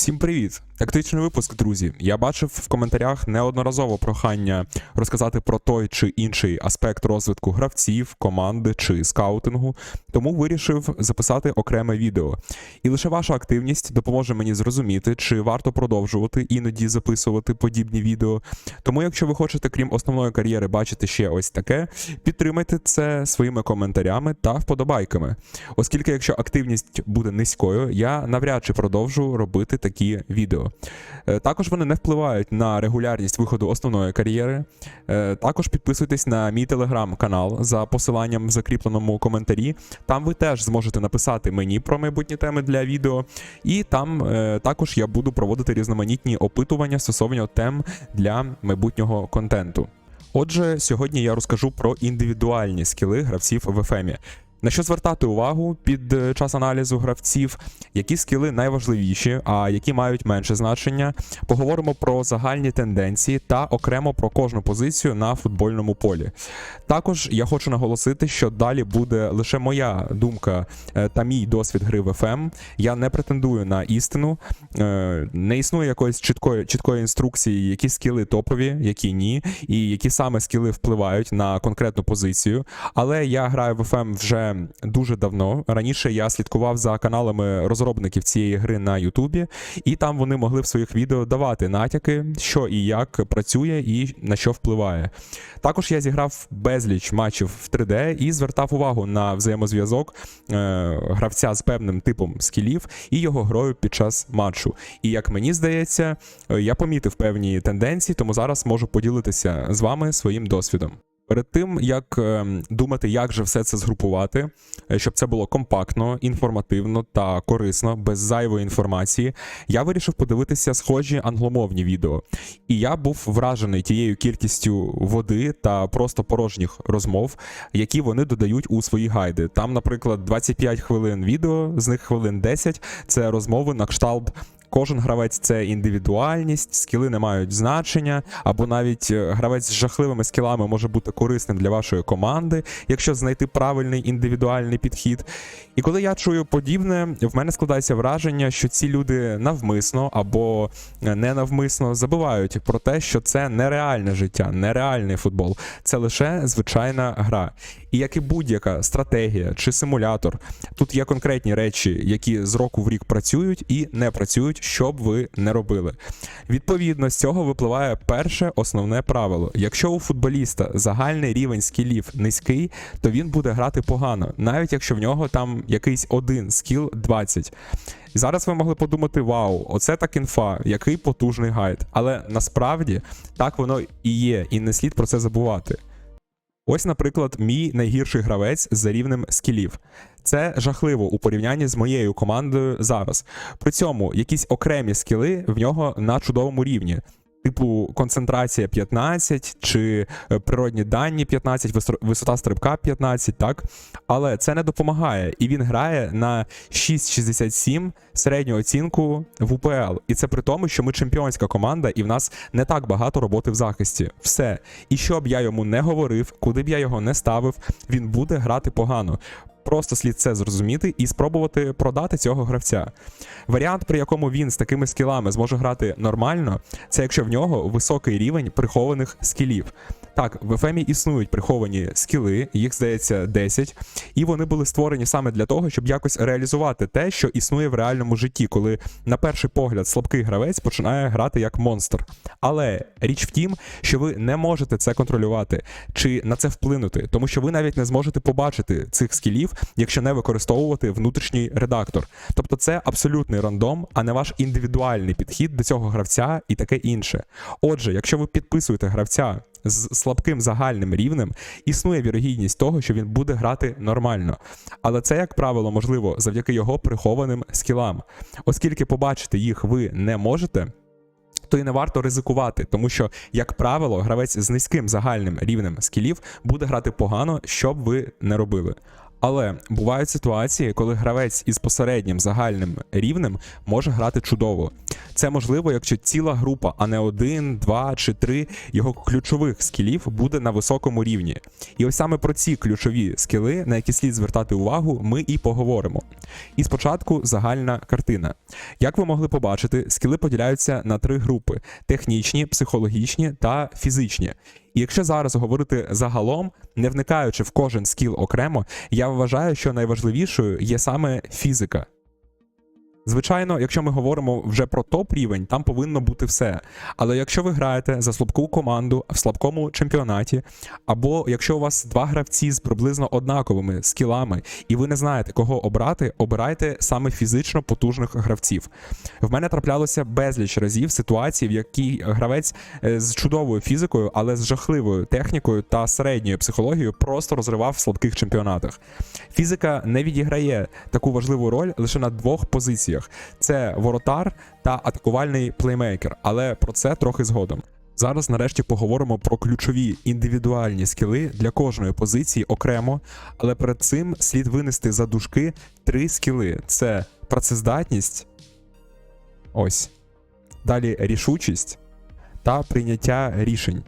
Всім привіт! Тактичний випуск, друзі. Я бачив в коментарях неодноразово прохання розказати про той чи інший аспект розвитку гравців, команди чи скаутингу, тому вирішив записати окреме відео. І лише ваша активність допоможе мені зрозуміти, чи варто продовжувати іноді записувати подібні відео. Тому, якщо ви хочете, крім основної кар'єри, бачити ще ось таке, підтримайте це своїми коментарями та вподобайками. Оскільки, якщо активність буде низькою, я навряд чи продовжу робити такі відео. Е, Також вони не впливають на регулярність виходу основної кар'єри. Е, Також підписуйтесь на мій телеграм-канал за посиланням в закріпленому коментарі. Там ви теж зможете написати мені про майбутні теми для відео, і там е, також я буду проводити різноманітні опитування стосовно тем для майбутнього контенту. Отже, сьогодні я розкажу про індивідуальні скіли гравців в ефемі. На що звертати увагу під е, час аналізу гравців, які скіли найважливіші, а які мають менше значення. Поговоримо про загальні тенденції та окремо про кожну позицію на футбольному полі. Також я хочу наголосити, що далі буде лише моя думка е, та мій досвід гри в ФМ. Я не претендую на істину, Е, не існує якоїсь чіткої, чіткої інструкції, які скіли топові, які ні, і які саме скіли впливають на конкретну позицію. Але я граю в ФМ вже дуже давно. Раніше я слідкував за каналами розробників цієї гри на Ютубі, і там вони могли в своїх відео давати натяки, що і як працює, і на що впливає. Також я зіграв безліч матчів в 3D і звертав увагу на взаємозв'язок е, гравця з певним типом скілів і його грою під час матчу. І як мені здається, е, я помітив певні тенденції, тому зараз можу поділитися з вами своїм досвідом. Перед тим як е, думати, як же все це згрупувати, е, щоб це було компактно, інформативно та корисно, без зайвої інформації, я вирішив подивитися схожі англомовні відео. І я був вражений тією кількістю води та просто порожніх розмов, які вони додають у свої гайди. Там, наприклад, 25 хвилин відео, з них хвилин 10 – це розмови на кшталт. Кожен гравець це індивідуальність, скіли не мають значення, або навіть е, гравець з жахливими скілами може бути корисним для вашої команди, якщо знайти правильний індивідуальний підхід. І коли я чую подібне, в мене складається враження, що ці люди навмисно або е, ненавмисно забувають про те, що це нереальне життя, нереальний футбол, це лише звичайна гра. І як і будь-яка стратегія чи симулятор, тут є конкретні речі, які з року в рік працюють і не працюють, що б ви не робили. Відповідно, з цього випливає перше основне правило: якщо у футболіста загальний рівень скілів низький, то він буде грати погано, навіть якщо в нього там якийсь один скіл 20. І зараз ви могли подумати: вау, оце так інфа, який потужний гайд. Але насправді так воно і є, і не слід про це забувати. Ось, наприклад, мій найгірший гравець за рівнем скілів. Це жахливо у порівнянні з моєю командою зараз. При цьому якісь окремі скіли в нього на чудовому рівні. Типу концентрація 15 чи е, природні дані 15, висо- висота стрибка 15, так? Але це не допомагає, і він грає на 6,67 середню оцінку в УПЛ. І це при тому, що ми чемпіонська команда, і в нас не так багато роботи в захисті. Все. І що б я йому не говорив, куди б я його не ставив, він буде грати погано. Просто слід це зрозуміти і спробувати продати цього гравця. Варіант, при якому він з такими скілами зможе грати нормально, це якщо в нього високий рівень прихованих скілів. Так, в ефемі існують приховані скіли, їх здається 10, і вони були створені саме для того, щоб якось реалізувати те, що існує в реальному житті, коли на перший погляд слабкий гравець починає грати як монстр. Але річ в тім, що ви не можете це контролювати чи на це вплинути, тому що ви навіть не зможете побачити цих скілів, якщо не використовувати внутрішній редактор. Тобто це абсолютний рандом, а не ваш індивідуальний підхід до цього гравця і таке інше. Отже, якщо ви підписуєте гравця з слабким загальним рівнем, існує вірогідність того, що він буде грати нормально. Але це, як правило, можливо завдяки його прихованим скілам. Оскільки побачити їх ви не можете. То і не варто ризикувати, тому що, як правило, гравець з низьким загальним рівнем скілів буде грати погано, що б ви не робили. Але бувають ситуації, коли гравець із посереднім загальним рівнем може грати чудово. Це можливо, якщо ціла група, а не один, два чи три його ключових скілів буде на високому рівні. І ось саме про ці ключові скіли, на які слід звертати увагу, ми і поговоримо. І спочатку загальна картина. Як ви могли побачити, скіли поділяються на три групи: технічні, психологічні та фізичні. І якщо зараз говорити загалом, не вникаючи в кожен скіл окремо, я вважаю, що найважливішою є саме фізика. Звичайно, якщо ми говоримо вже про топ рівень, там повинно бути все. Але якщо ви граєте за слабку команду в слабкому чемпіонаті, або якщо у вас два гравці з приблизно однаковими скілами, і ви не знаєте, кого обрати, обирайте саме фізично потужних гравців. В мене траплялося безліч разів ситуації, в якій гравець е, з чудовою фізикою, але з жахливою технікою та середньою психологією просто розривав в слабких чемпіонатах. Фізика не відіграє таку важливу роль лише на двох позиціях: це воротар та атакувальний плеймейкер, але про це трохи згодом. Зараз нарешті поговоримо про ключові індивідуальні скіли для кожної позиції окремо, але перед цим слід винести за дужки три скіли: це працездатність, ось, далі рішучість та прийняття рішень.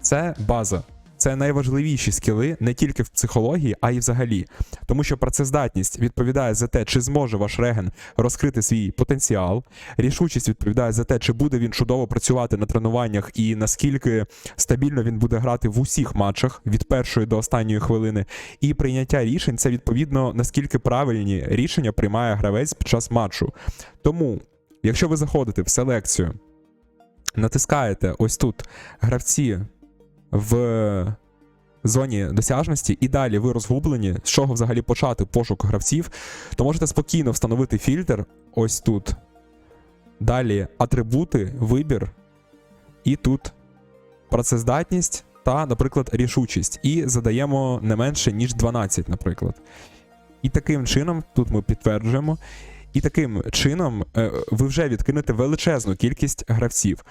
Це база. Це найважливіші скіли не тільки в психології, а й взагалі. Тому що працездатність відповідає за те, чи зможе ваш реген розкрити свій потенціал. Рішучість відповідає за те, чи буде він чудово працювати на тренуваннях і наскільки стабільно він буде грати в усіх матчах від першої до останньої хвилини. І прийняття рішень це відповідно наскільки правильні рішення приймає гравець під час матчу. Тому, якщо ви заходите в селекцію, натискаєте ось тут гравці в зоні досяжності, і далі ви розгублені, з чого взагалі почати пошук гравців, то можете спокійно встановити фільтр ось тут. Далі атрибути, вибір, і тут працездатність та, наприклад, рішучість. І задаємо не менше, ніж 12, наприклад. І таким чином, тут ми підтверджуємо. І таким чином е, ви вже відкинете величезну кількість гравців.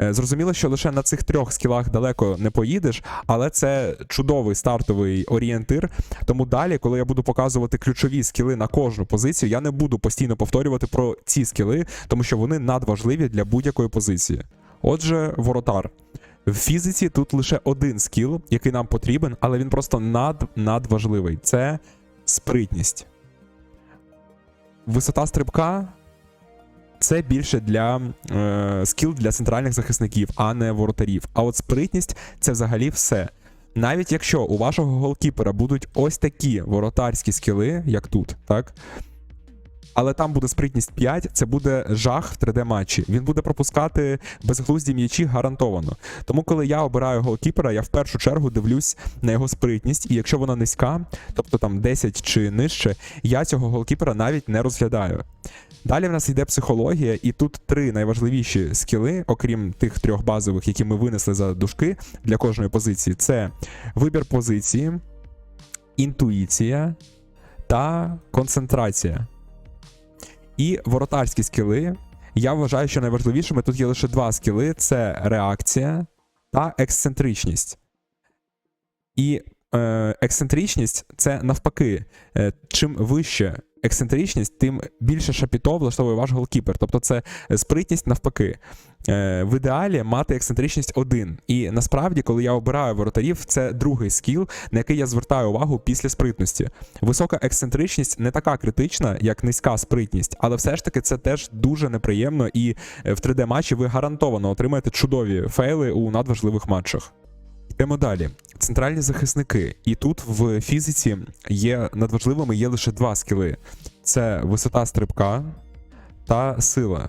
Е, Зрозуміло, що лише на цих трьох скілах далеко не поїдеш, але це чудовий стартовий орієнтир. Тому далі, коли я буду показувати ключові скіли на кожну позицію, я не буду постійно повторювати про ці скіли, тому що вони надважливі для будь-якої позиції. Отже, воротар. В фізиці тут лише один скіл, який нам потрібен, але він просто над надважливий. Це спритність. Висота стрибка це більше для е, скіл для центральних захисників, а не воротарів. А от спритність це взагалі все. Навіть якщо у вашого голкіпера будуть ось такі воротарські скіли, як тут, так? Але там буде спритність 5, це буде жах в 3D-матчі. Він буде пропускати безглузді м'ячі гарантовано. Тому, коли я обираю голкіпера, я в першу чергу дивлюсь на його спритність, і якщо вона низька, тобто там 10 чи нижче, я цього голкіпера навіть не розглядаю. Далі в нас йде психологія, і тут три найважливіші скіли, окрім тих трьох базових, які ми винесли за дужки для кожної позиції: це вибір позиції, інтуїція та концентрація. І воротарські скіли. Я вважаю, що найважливішими тут є лише два скіли: це реакція та ексцентричність. І е, ексцентричність це навпаки. Е, чим вище ексцентричність, тим більше шапіто влаштовує ваш голкіпер. Тобто це спритність навпаки. Е, в ідеалі мати ексцентричність один. І насправді, коли я обираю воротарів, це другий скіл, на який я звертаю увагу після спритності. Висока ексцентричність не така критична, як низька спритність, але все ж таки це теж дуже неприємно, і в 3D-матчі ви гарантовано отримаєте чудові фейли у надважливих матчах. Йдемо далі. Центральні захисники. І тут в фізиці є надважливими є лише два скіли: це висота стрибка та сила.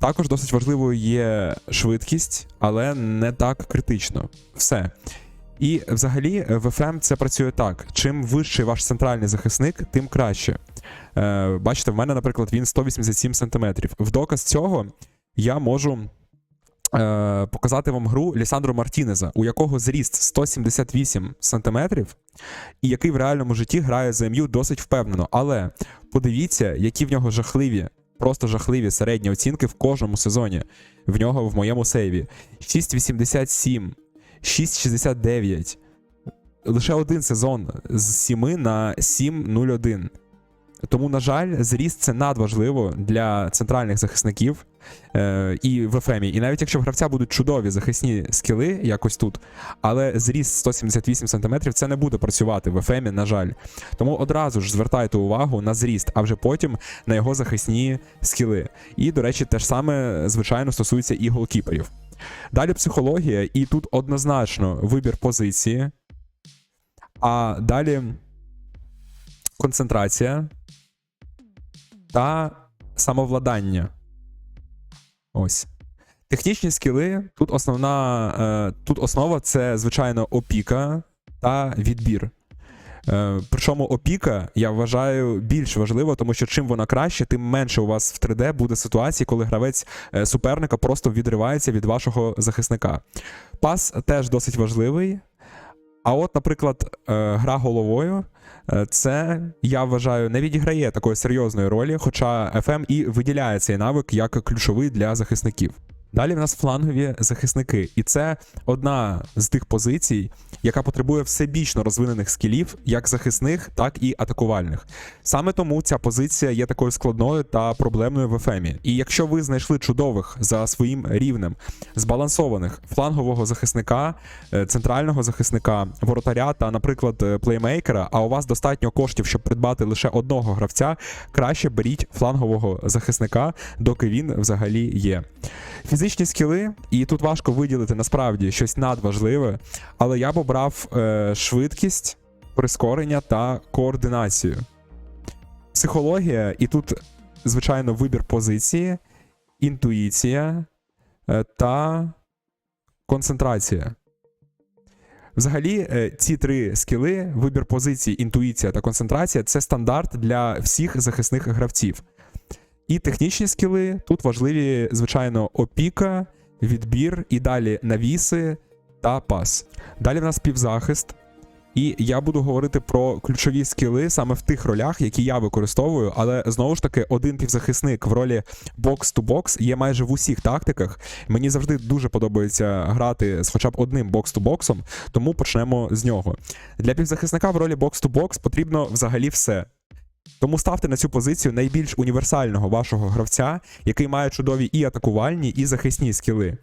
Також досить важливою є швидкість, але не так критично. Все. І взагалі в FM це працює так: чим вищий ваш центральний захисник, тим краще. Е, Бачите, в мене, наприклад, він 187 см. В доказ цього я можу е, показати вам гру Лісандро Мартінеза, у якого зріст 178 см, і який в реальному житті грає за МЮ досить впевнено. Але подивіться, які в нього жахливі. Просто жахливі середні оцінки в кожному сезоні. В нього в моєму сейві 6,87, 6,69. Лише один сезон з 7 на 7,01. Тому, на жаль, зріст це надважливо для центральних захисників е, і в ФМі. І навіть якщо в гравця будуть чудові захисні скіли, якось тут, але зріст 178 см це не буде працювати в ФМі, на жаль. Тому одразу ж звертайте увагу на зріст, а вже потім на його захисні скіли. І, до речі, те ж саме, звичайно, стосується і голкіперів. Далі психологія, і тут однозначно вибір позиції. А далі концентрація та самовладання. Ось. Технічні скіли. Тут основна, е, тут основа це, звичайно, опіка та відбір. Е, причому опіка, я вважаю, більш важливо, тому що чим вона краще, тим менше у вас в 3D буде ситуації, коли гравець е, суперника просто відривається від вашого захисника. Пас теж досить важливий. А от, наприклад, е, гра головою, е, це, я вважаю, не відіграє такої серйозної ролі, хоча FM і виділяє цей навик як ключовий для захисників. Далі в нас флангові захисники, і це одна з тих позицій, яка потребує всебічно розвинених скілів, як захисних, так і атакувальних. Саме тому ця позиція є такою складною та проблемною в ФМі. І якщо ви знайшли чудових за своїм рівнем збалансованих флангового захисника, е, центрального захисника, воротаря та, наприклад, е, плеймейкера, а у вас достатньо коштів, щоб придбати лише одного гравця, краще беріть флангового захисника, доки він взагалі є. Фізичні скіли, і тут важко виділити насправді щось надважливе, але я б обрав е, швидкість, прискорення та координацію. Психологія, і тут, звичайно, вибір позиції, інтуїція е, та концентрація. Взагалі, е, ці три скіли: вибір позиції, інтуїція та концентрація це стандарт для всіх захисних гравців. І технічні скіли тут важливі, звичайно, опіка, відбір і далі навіси та пас. Далі в нас півзахист. І я буду говорити про ключові скіли саме в тих ролях, які я використовую, але знову ж таки, один півзахисник в ролі бокс-ту-бокс є майже в усіх тактиках. Мені завжди дуже подобається грати з хоча б одним бокс-ту-боксом, тому почнемо з нього. Для півзахисника в ролі бокс-ту-бокс потрібно взагалі все. Тому ставте на цю позицію найбільш універсального вашого гравця, який має чудові і атакувальні, і захисні скіли.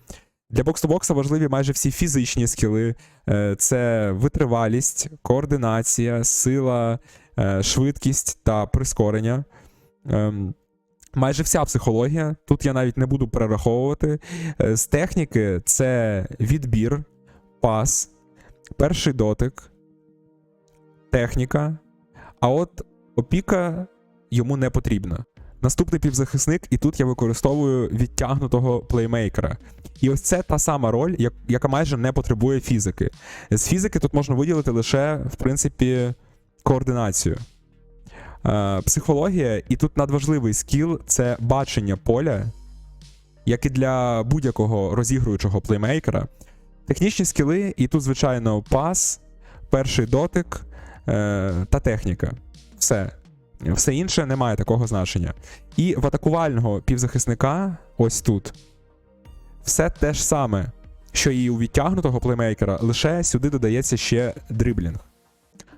Для бокс-то-бокса важливі майже всі фізичні скіли: Е, це витривалість, координація, сила, е, швидкість та прискорення. Ем, Майже вся психологія. Тут я навіть не буду перераховувати. Е, З техніки це відбір, пас, перший дотик, техніка. А от опіка йому не потрібна. Наступний півзахисник, і тут я використовую відтягнутого плеймейкера. І ось це та сама роль, як- яка майже не потребує фізики. З фізики тут можна виділити лише, в принципі, координацію. Е, психологія, і тут надважливий скіл це бачення поля, як і для будь-якого розігруючого плеймейкера. Технічні скіли, і тут, звичайно, пас, перший дотик е, та техніка. Все. Все інше не має такого значення. І в атакувального півзахисника, ось тут, все те ж саме, що і у відтягнутого плеймейкера, лише сюди додається ще дриблінг.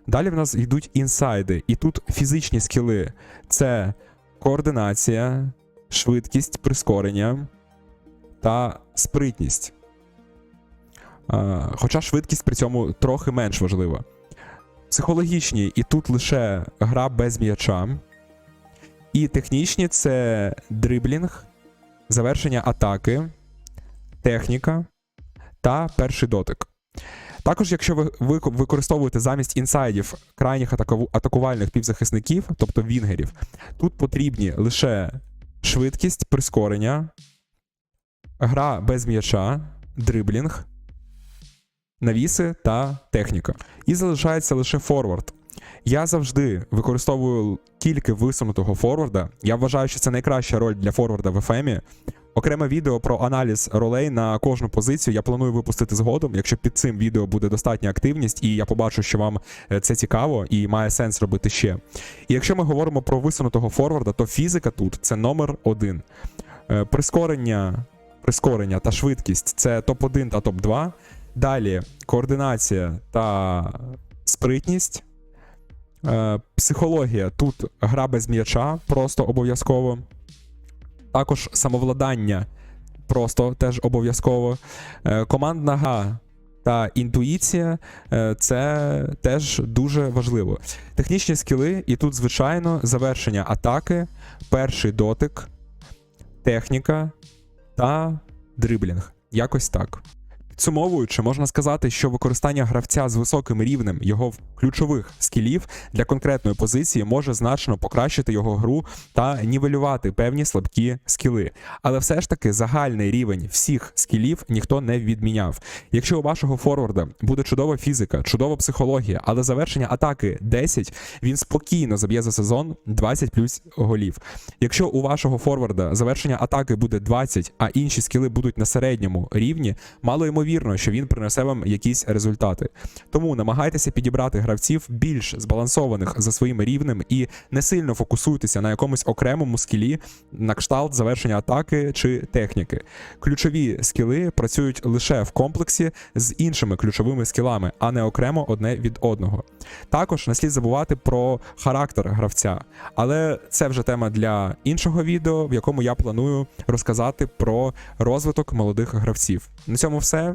Далі в нас йдуть інсайди, і тут фізичні скіли це координація, швидкість, прискорення та спритність. Хоча швидкість при цьому трохи менш важлива. Психологічні, і тут лише гра без м'яча. І технічні це дриблінг, завершення атаки, техніка та перший дотик. Також, якщо ви ви використовуєте замість інсайдів крайніх атакувальних півзахисників, тобто вінгерів, тут потрібні лише швидкість, прискорення, гра без м'яча, дриблінг, навіси та техніка. І залишається лише форвард. Я завжди використовую тільки висунутого форварда. Я вважаю, що це найкраща роль для форварда в ФМі. Окреме відео про аналіз ролей на кожну позицію я планую випустити згодом, якщо під цим відео буде достатня активність, і я побачу, що вам е, це цікаво і має сенс робити ще. І якщо ми говоримо про висунутого форварда, то фізика тут це номер один. Е, Прискорення, прискорення та швидкість це топ-1 та топ-2. Далі координація та спритність. Е, психологія тут гра без м'яча, просто обов'язково. Також самовладання просто теж обов'язково. Е, командна гра та інтуїція е, це теж дуже важливо. Технічні скіли, і тут, звичайно, завершення атаки, перший дотик, техніка та дриблінг. Якось так. Підсумовуючи, можна сказати, що використання гравця з високим рівнем його ключових скілів для конкретної позиції може значно покращити його гру та нівелювати певні слабкі скіли. Але все ж таки загальний рівень всіх скілів ніхто не відміняв. Якщо у вашого форварда буде чудова фізика, чудова психологія, але завершення атаки 10, він спокійно заб'є за сезон 20 плюс голів. Якщо у вашого форварда завершення атаки буде 20, а інші скіли будуть на середньому рівні, мало ймовірно, що він принесе вам якісь результати. Тому намагайтеся підібрати гравців більш збалансованих за своїм рівнем і не сильно фокусуйтеся на якомусь окремому скілі на кшталт завершення атаки чи техніки. Ключові скіли працюють лише в комплексі з іншими ключовими скілами, а не окремо одне від одного. Також не слід забувати про характер гравця, але це вже тема для іншого відео, в якому я планую розказати про розвиток молодих гравців. На цьому все